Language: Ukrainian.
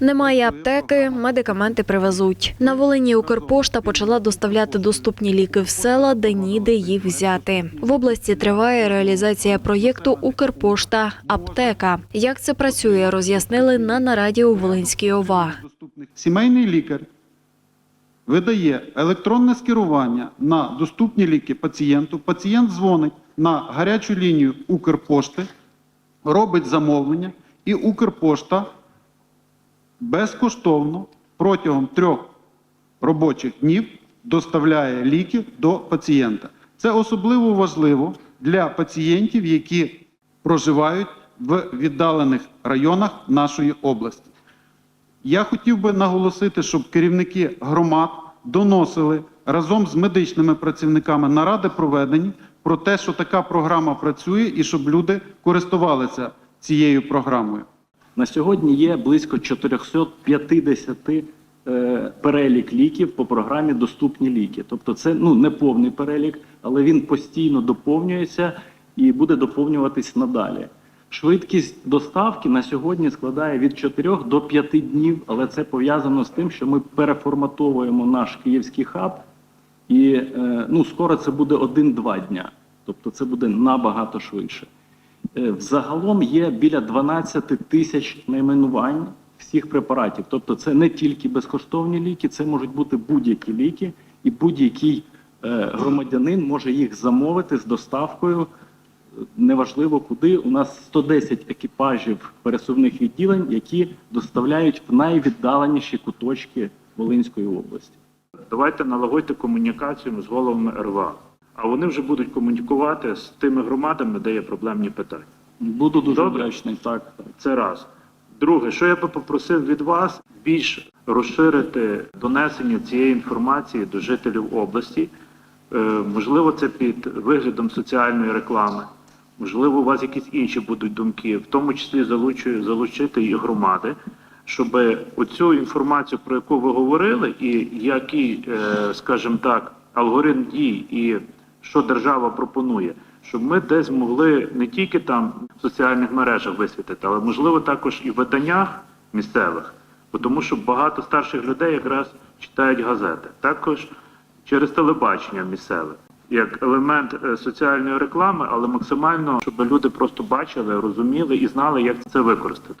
Немає аптеки, медикаменти привезуть. На Волині Укрпошта почала доставляти доступні ліки в села, де ніде їх взяти. В області триває реалізація проєкту Укрпошта Аптека. Як це працює, роз'яснили на нараді у Волинській ОВА. Сімейний лікар видає електронне скерування на доступні ліки пацієнту. Пацієнт дзвонить на гарячу лінію Укрпошти, робить замовлення, і Укрпошта безкоштовно протягом трьох робочих днів доставляє ліки до пацієнта. Це особливо важливо для пацієнтів, які проживають в віддалених районах нашої області. Я хотів би наголосити, щоб керівники громад доносили разом з медичними працівниками наради проведені про те, що така програма працює, і щоб люди користувалися цією програмою. На сьогодні є близько 450 е, перелік ліків по програмі Доступні ліки. Тобто, це ну не повний перелік, але він постійно доповнюється і буде доповнюватись надалі. Швидкість доставки на сьогодні складає від 4 до 5 днів, але це пов'язано з тим, що ми переформатовуємо наш київський хаб, і е, ну скоро це буде 1-2 дня. Тобто це буде набагато швидше. Е, Взагалом є біля 12 тисяч найменувань всіх препаратів. Тобто, це не тільки безкоштовні ліки, це можуть бути будь-які ліки, і будь-який е, громадянин може їх замовити з доставкою. е, Неважливо куди. У нас 110 екіпажів пересувних відділень, які доставляють в найвіддаленіші куточки Волинської області. Давайте налагодьте комунікацію з головами РВА. А вони вже будуть комунікувати з тими громадами, де є проблемні питання. Буду дуже Добре. вдячний. Так, так. Це раз. Друге, що я би попросив від вас більш розширити донесення цієї інформації до жителів області. Е, можливо, це під виглядом соціальної реклами. Можливо, у вас якісь інші будуть думки, в тому числі залучу- залучити і громади, щоб оцю інформацію, про яку ви говорили, і який, е, скажімо так, алгоритм дій і що держава пропонує, щоб ми десь могли не тільки там в соціальних мережах висвітити, але можливо також і в виданнях місцевих, тому що багато старших людей якраз читають газети, також через телебачення місцеве. Як елемент е, соціальної реклами, але максимально, щоб люди просто бачили, розуміли і знали, як це використати.